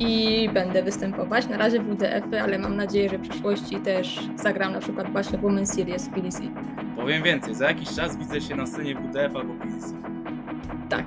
i będę występować. Na razie w WDF-y, ale mam nadzieję, że w przyszłości też zagram na przykład właśnie w Women's Series w PDC. Powiem więcej, za jakiś czas widzę się na scenie WDF albo PDC. Tak.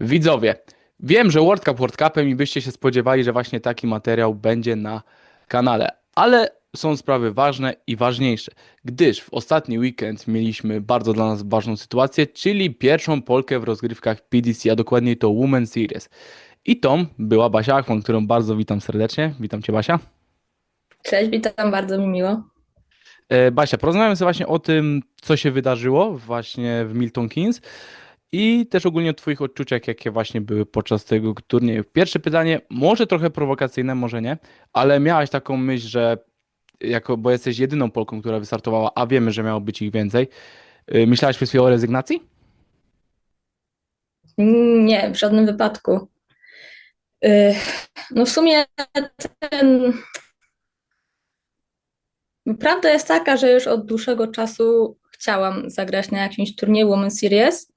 Widzowie, wiem, że World Cup World Cupem i byście się spodziewali, że właśnie taki materiał będzie na kanale, ale są sprawy ważne i ważniejsze, gdyż w ostatni weekend mieliśmy bardzo dla nas ważną sytuację, czyli pierwszą Polkę w rozgrywkach PDC, a dokładniej to Women's Series. I tą była Basia Achman, którą bardzo witam serdecznie. Witam Cię Basia. Cześć, witam, bardzo mi miło. E, Basia, porozmawiamy sobie właśnie o tym, co się wydarzyło właśnie w Milton Keynes i też ogólnie o Twoich odczuciach, jakie właśnie były podczas tego turnieju. Pierwsze pytanie, może trochę prowokacyjne, może nie, ale miałaś taką myśl, że jako, bo jesteś jedyną Polką, która wystartowała, a wiemy, że miało być ich więcej, y, myślałaś przez chwilę o rezygnacji? Nie, w żadnym wypadku. Y, No w sumie ten... Prawda jest taka, że już od dłuższego czasu chciałam zagrać na jakimś turnieju Women's Series,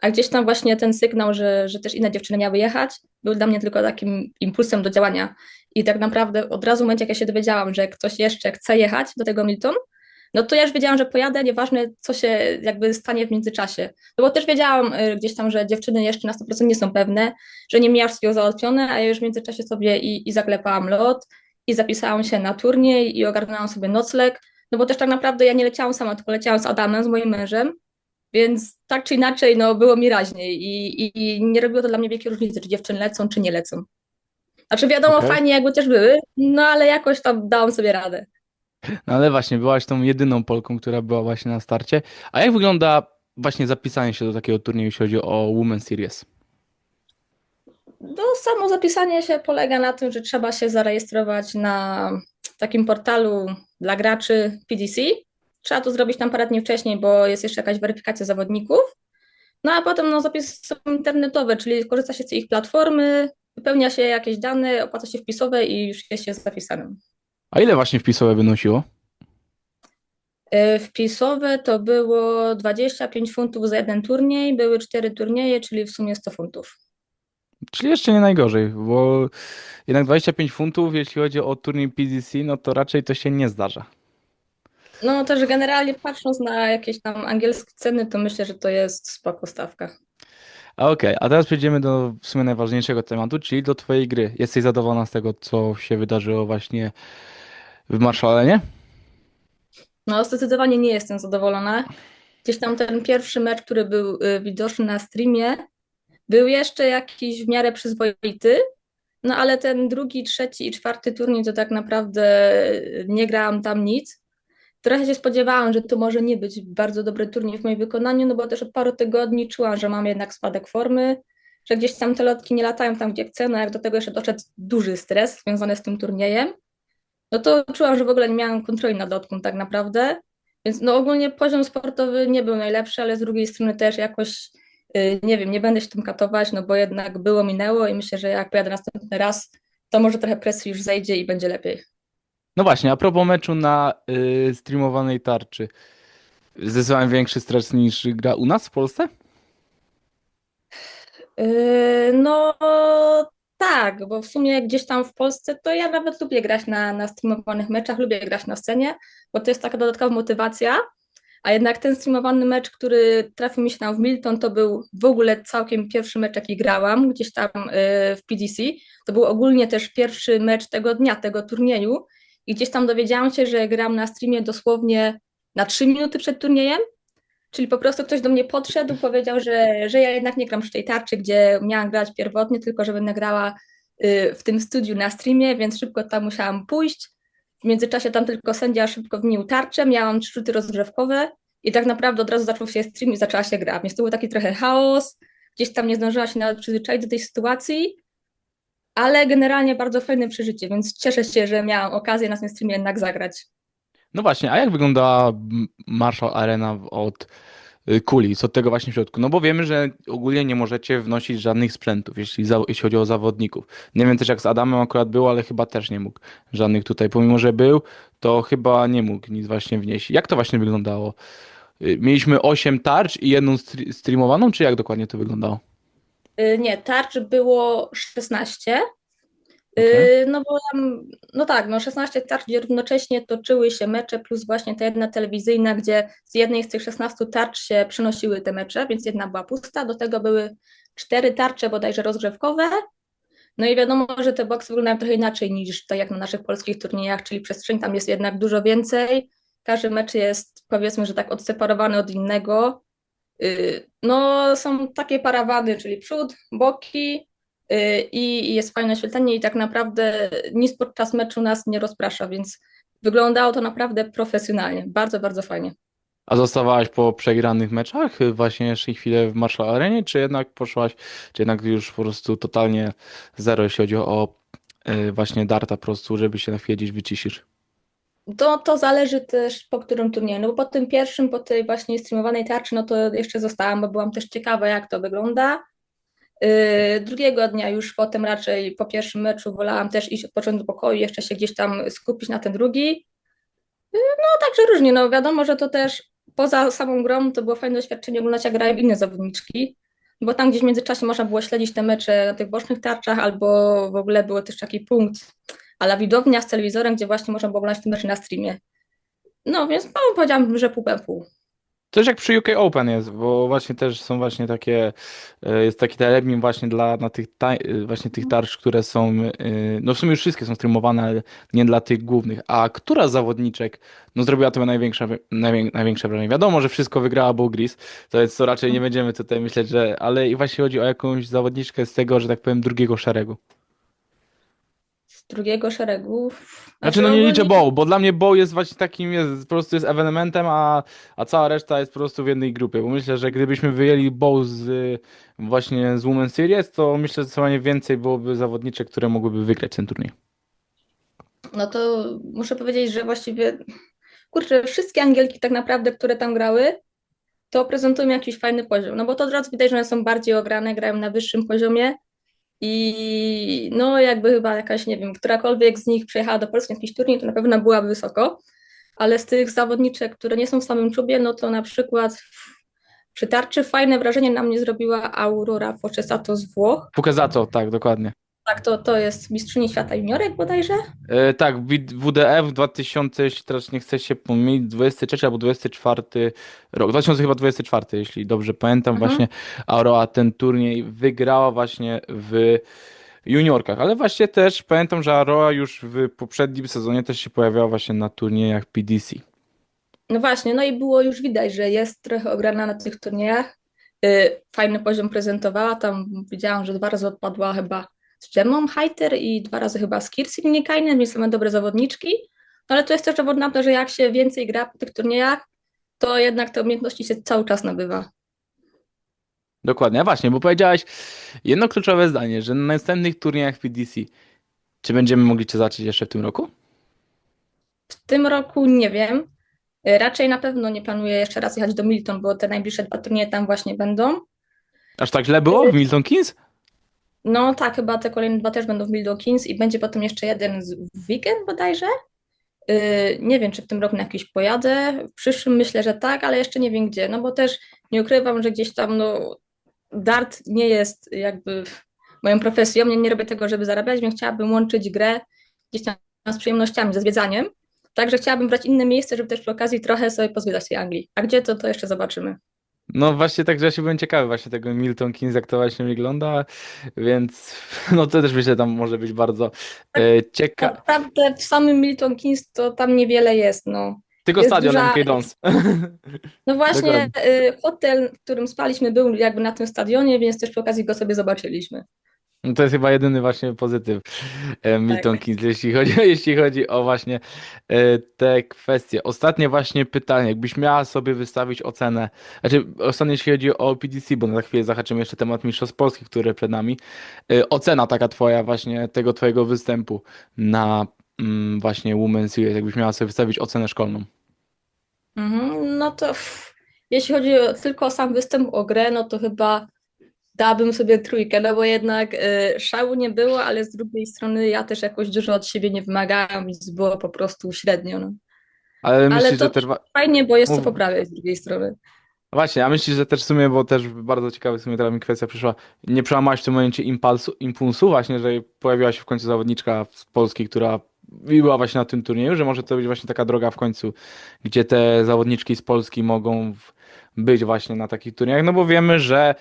a gdzieś tam właśnie ten sygnał, że, że też inne dziewczyny miały jechać, był dla mnie tylko takim impulsem do działania. I tak naprawdę od razu w momencie, jak ja się dowiedziałam, że ktoś jeszcze chce jechać do tego Milton, no to ja już wiedziałam, że pojadę, nieważne co się jakby stanie w międzyczasie. No bo też wiedziałam y, gdzieś tam, że dziewczyny jeszcze na 100% nie są pewne, że nie miałam wszystkiego załatwione, a ja już w międzyczasie sobie i, i zaklepałam lot, i zapisałam się na turniej, i ogarnęłam sobie nocleg, no bo też tak naprawdę ja nie leciałam sama, tylko leciałam z Adamem, z moim mężem, więc tak czy inaczej, no było mi raźniej i, i, i nie robiło to dla mnie wielkiej różnicy, czy dziewczyny lecą, czy nie lecą. Znaczy wiadomo, Okej. fajnie jakby też były, no ale jakoś tam dałam sobie radę. No ale właśnie, byłaś tą jedyną Polką, która była właśnie na starcie. A jak wygląda właśnie zapisanie się do takiego turnieju, jeśli chodzi o Women's Series? No, samo zapisanie się polega na tym, że trzeba się zarejestrować na takim portalu dla graczy PDC. Trzeba to zrobić tam parę dni wcześniej, bo jest jeszcze jakaś weryfikacja zawodników. No a potem no, zapis są internetowe, czyli korzysta się z ich platformy, wypełnia się jakieś dane, opłaca się wpisowe i już jest się zapisanym. A ile właśnie wpisowe wynosiło? Y, Wpisowe to było 25 funtów za jeden turniej, były cztery turnieje, czyli w sumie 100 funtów. Czyli jeszcze nie najgorzej, bo jednak 25 funtów, jeśli chodzi o turniej PDC, no to raczej to się nie zdarza. No też generalnie patrząc na jakieś tam angielskie ceny, to myślę, że to jest spoko stawka. Okej, a teraz przejdziemy do w sumie najważniejszego tematu, czyli do Twojej gry. Jesteś zadowolona z tego, co się wydarzyło właśnie w Marszalenie? No zdecydowanie nie jestem zadowolona. Gdzieś tam ten pierwszy mecz, który był y, widoczny na streamie, był jeszcze jakiś w miarę przyzwoity, no ale ten drugi, trzeci i czwarty turniej to tak naprawdę y, nie grałam tam nic. Trochę się spodziewałam, że to może nie być bardzo dobry turniej w moim wykonaniu, no bo też od paru tygodni czułam, że mam jednak spadek formy, że gdzieś tam te lotki nie latają tam, gdzie chcę, no jak do tego jeszcze doszedł duży stres związany z tym turniejem, no to czułam, że w ogóle nie miałam kontroli nad lotką tak naprawdę, więc no ogólnie poziom sportowy nie był najlepszy, ale z drugiej strony też jakoś, y, nie wiem, nie będę się tym katować, no bo jednak było, minęło i myślę, że jak pojadę następny raz, to może trochę presji już zejdzie i będzie lepiej. No właśnie, a propos meczu na y, streamowanej tarczy. Zdecydowanie większy stres niż gra u nas w Polsce? Yy, No tak, bo w sumie gdzieś tam w Polsce to ja nawet lubię grać na, na streamowanych meczach, lubię grać na scenie, bo to jest taka dodatkowa motywacja. A jednak ten streamowany mecz, który trafił mi się tam w Milton, to był w ogóle całkiem pierwszy mecz, jaki grałam gdzieś tam yy, w PDC. To był ogólnie też pierwszy mecz tego dnia, tego turnieju. I gdzieś tam dowiedziałam się, że gram na streamie dosłownie na 3 minuty przed turniejem. Czyli po prostu ktoś do mnie podszedł, powiedział, że, że ja jednak nie gram przy tej tarczy, gdzie miałam grać pierwotnie, tylko że będę grała y, w tym studiu na streamie, więc szybko tam musiałam pójść. W międzyczasie tam tylko sędzia szybko wnił tarczę, miałam trzy rzuty rozgrzewkowe i tak naprawdę od razu zaczął się stream i zaczęła się gra. Więc to był taki trochę chaos, gdzieś tam nie zdążyła się nawet przyzwyczaić do tej sytuacji, ale generalnie bardzo fajne przeżycie, więc cieszę się, że miałam okazję na tym streamie jednak zagrać. No właśnie, a jak wygląda m- Marshall Arena od y, kuli, co od tego właśnie w środku. No bo wiemy, że ogólnie nie możecie wnosić żadnych sprzętów, jeśli, za, jeśli chodzi o zawodników. Nie wiem też jak z Adamem akurat było, ale chyba też nie mógł żadnych tutaj. Pomimo, że był, to chyba nie mógł nic właśnie wnieść. Jak to właśnie wyglądało? Y, Mieliśmy 8 tarcz i jedną streamowaną, czy jak dokładnie to wyglądało? Y, Nie, tarcz było 16. Y, Okej. No bo tam, no tak, no 16 tarcz, gdzie równocześnie toczyły się mecze, plus właśnie ta jedna telewizyjna, gdzie z jednej z tych 16 tarcz się przenosiły te mecze, więc jedna była pusta. Do tego były cztery tarcze bodajże rozgrzewkowe. No i wiadomo, że te boksy wyglądają trochę inaczej niż tak jak na naszych polskich turniejach, czyli przestrzeń tam jest jednak dużo więcej. Każdy mecz jest powiedzmy, że tak odseparowany od innego. Y, No, są takie parawany, czyli przód, boki y, i jest fajne oświetlenie i tak naprawdę nic podczas meczu nas nie rozprasza, więc wyglądało to naprawdę profesjonalnie. Bardzo, bardzo fajnie. A zostawałaś po przegranych meczach właśnie jeszcze chwilę w Marshall Arenie, czy jednak poszłaś, czy jednak już po prostu totalnie zero, jeśli chodzi o y, właśnie darta po prostu, żeby się na chwilę gdzieś wyciszysz? To, to zależy też po którym turnieju, no bo po tym pierwszym, po tej właśnie streamowanej tarczy, no to jeszcze zostałam, bo byłam też ciekawa, jak to wygląda. Yy, drugiego dnia już potem raczej po pierwszym meczu wolałam też iść odpocząć do pokoju, jeszcze się gdzieś tam skupić na ten drugi. Yy, no także różnie, no wiadomo, że to też poza samą grą to było fajne doświadczenie oglądać jak grają inne zawodniczki, bo tam gdzieś w międzyczasie można było śledzić te mecze na tych bocznych tarczach, albo w ogóle był też taki punkt, ale widownia z telewizorem, gdzie właśnie można oglądać te mecze na streamie. No więc no, powiedziałam, że pół pół. Coś jak przy UK Open jest, bo właśnie też są właśnie takie, e, jest taki termin właśnie dla na tych, e, właśnie tych tarcz, które są, e, no w sumie już wszystkie są streamowane, ale nie dla tych głównych. A która zawodniczek, no zrobiła to największe, najwię, największe wrażenie? Wiadomo, że wszystko wygrała Bo Gris, to jest to raczej nie będziemy tutaj myśleć, że, ale i właśnie chodzi o jakąś zawodniczkę z tego, że tak powiem, drugiego szeregu. Drugiego szeregu. Znaczy, no nie liczę bow, bo dla mnie bow jest właśnie takim, jest, po prostu jest ewenementem, a, a cała reszta jest po prostu w jednej grupie. Bo myślę, że gdybyśmy wyjęli bow z y, właśnie z Women's Series, to myślę, że zdecydowanie więcej byłoby zawodniczek, które mogłyby wygrać ten turniej. No to muszę powiedzieć, że właściwie, kurczę, wszystkie Angielki tak naprawdę, które tam grały, to prezentują jakiś fajny poziom. No bo to od razu widać, że one są bardziej ograne, grają na wyższym poziomie i no jakby chyba jakaś, nie wiem, którakolwiek z nich przyjechała do Polski na jakiś turniej, to na pewno byłaby wysoko, ale z tych zawodniczek, które nie są w samym czubie, no to na przykład przy tarczy fajne wrażenie na mnie zrobiła Aurora Focesato z Włoch. Pukezato, tak, dokładnie. Tak, to, to jest mistrzyni świata juniorek bodajże. E, tak, WDF 2000, jeśli teraz nie chcę się pomylić, 23 albo 24 rok, 2024, jeśli dobrze pamiętam, Mhm. właśnie Aurora ten turniej wygrała właśnie w juniorkach, ale właśnie też pamiętam, że Aurora już w poprzednim sezonie też się pojawiała właśnie na turniejach PDC. No właśnie, no i było już widać, że jest trochę ograna na tych turniejach. Y, Fajny poziom prezentowała. Tam widziałam, że dwa razy odpadła chyba z Gemmą Heiter i dwa razy chyba z Kirsi Minikainen, więc same dobre zawodniczki. No ale to jest też dowód na to, że jak się więcej gra po tych turniejach, to jednak te umiejętności się cały czas nabywa. Dokładnie, a właśnie, bo powiedziałaś jedno kluczowe zdanie, że na następnych turniejach PDC, czy będziemy mogli cię zacząć jeszcze w tym roku? W tym roku nie wiem. Raczej na pewno nie planuję jeszcze raz jechać do Milton, bo te najbliższe dwa turnieje tam właśnie będą. Aż tak źle było w Milton Keynes? No tak, chyba te kolejne dwa też będą w Milton Keynes i będzie potem jeszcze jeden z weekend bodajże. Yy, nie wiem, czy w tym roku na jakiś pojadę. W przyszłym myślę, że tak, ale jeszcze nie wiem gdzie. No bo też nie ukrywam, że gdzieś tam no, dart nie jest jakby moją profesją. Nie, nie robię tego, żeby zarabiać, więc chciałabym łączyć grę gdzieś tam z przyjemnościami, ze zwiedzaniem. Także chciałabym brać inne miejsce, żeby też przy okazji trochę sobie pozwiedzać tej Anglii. A gdzie to, to jeszcze zobaczymy. No właśnie tak, że ja się byłem ciekawy właśnie tego Milton Keynes, jak to właśnie wygląda, więc no to też myślę, tam może być bardzo e, ciekawe. Naprawdę w samym Milton Keynes to tam niewiele jest, no. Tylko jest stadion duża- MK Dons. No właśnie, Dokładnie. y, hotel, w którym spaliśmy, był jakby na tym stadionie, więc też przy okazji go sobie zobaczyliśmy. No to jest chyba jedyny właśnie pozytyw e, Milton Tak. Keynes, jeśli chodzi, jeśli chodzi o właśnie e, te kwestie. Ostatnie właśnie pytanie, jakbyś miała sobie wystawić ocenę, znaczy ostatnie jeśli chodzi o PDC, bo na chwilę zahaczymy jeszcze temat Mistrzostw Polskich, które przed nami. E, Ocena taka twoja właśnie tego twojego występu na mm, właśnie Women's Series, jakbyś miała sobie wystawić ocenę szkolną. Mhm, no to jeśli chodzi tylko o sam występ, o grę, no to chyba dałabym sobie trójkę, no bo jednak y, szału nie było, ale z drugiej strony ja też jakoś dużo od siebie nie wymagałam, więc było po prostu średnio. No. Ale myślisz, to że też... Fajnie, bo jest co Mów. poprawiać z drugiej strony. Właśnie, a myślisz, że też w sumie, bo też bardzo ciekawe w sumie teraz mi kwestia przyszła, nie przełamałaś w tym momencie impulsu, impulsu właśnie, że pojawiła się w końcu zawodniczka z Polski, która była właśnie na tym turnieju, że może to być właśnie taka droga w końcu, gdzie te zawodniczki z Polski mogą w- być właśnie na takich turniejach, no bo wiemy, że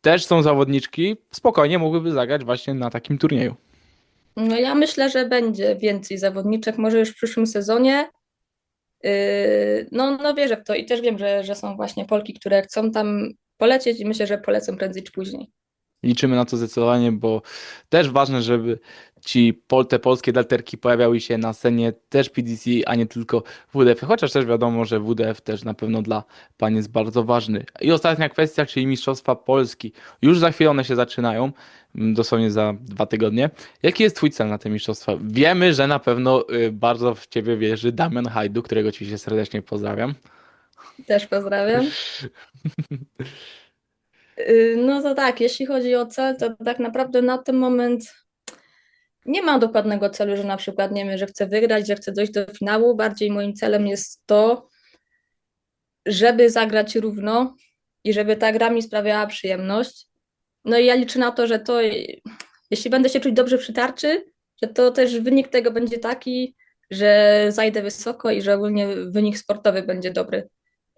też są zawodniczki, spokojnie mogłyby zagrać właśnie na takim turnieju. No ja myślę, że będzie więcej zawodniczek, może już w przyszłym sezonie. Yy, no, no wierzę w to i też wiem, że, że są właśnie Polki, które chcą tam polecieć i myślę, że polecą prędzej czy później. Liczymy na to zdecydowanie, bo też ważne, żeby ci pol, te polskie delterki pojawiały się na scenie też PDC, a nie tylko WDF. Chociaż też wiadomo, że WDF też na pewno dla pań jest bardzo ważny. I ostatnia kwestia, czyli Mistrzostwa Polski. Już za chwilę one się zaczynają, mm, dosłownie za dwa tygodnie. Jaki jest twój cel na te mistrzostwa? Wiemy, że na pewno y, bardzo w ciebie wierzy Damian Hajdu, którego oczywiście serdecznie pozdrawiam. Też pozdrawiam. Yy, No to tak, jeśli chodzi o cel, to tak naprawdę na ten moment nie ma dokładnego celu, że na przykład nie wiem, że chcę wygrać, że chcę dojść do finału. Bardziej moim celem jest to, żeby zagrać równo i żeby ta gra mi sprawiała przyjemność. No i ja liczę na to, że to, jeśli będę się czuć dobrze przy tarczy, że to też wynik tego będzie taki, że zajdę wysoko i że ogólnie wynik sportowy będzie dobry.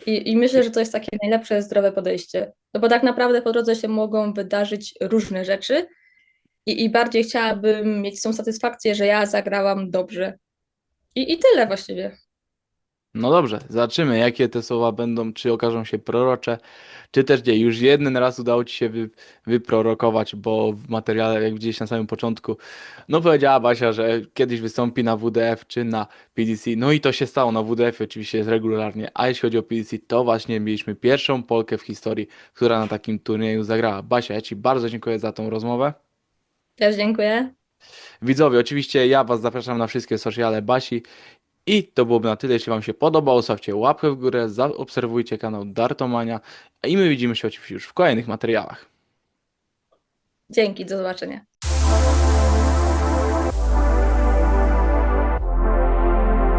I, I myślę, że to jest takie najlepsze, zdrowe podejście. No bo tak naprawdę po drodze się mogą wydarzyć różne rzeczy i, i bardziej chciałabym mieć tą satysfakcję, że ja zagrałam dobrze. I, i tyle właściwie. No dobrze, zobaczymy, jakie te słowa będą, czy okażą się prorocze, czy też nie. Już jeden raz udało Ci się wy, wyprorokować, bo w materiale, jak widzieliście na samym początku, no powiedziała Basia, że kiedyś wystąpi na WDF czy na PDC. No i to się stało na WDF, oczywiście jest regularnie, a jeśli chodzi o PDC, to właśnie mieliśmy pierwszą Polkę w historii, która na takim turnieju zagrała. Basia, ja Ci bardzo dziękuję za tą rozmowę. Też dziękuję. Widzowie, oczywiście ja Was zapraszam na wszystkie sociale Basi i to byłoby na tyle. Jeśli Wam się podobało, zostawcie łapkę w górę, zaobserwujcie kanał Dartomania i my widzimy się oczywiście już w kolejnych materiałach. Dzięki, do zobaczenia.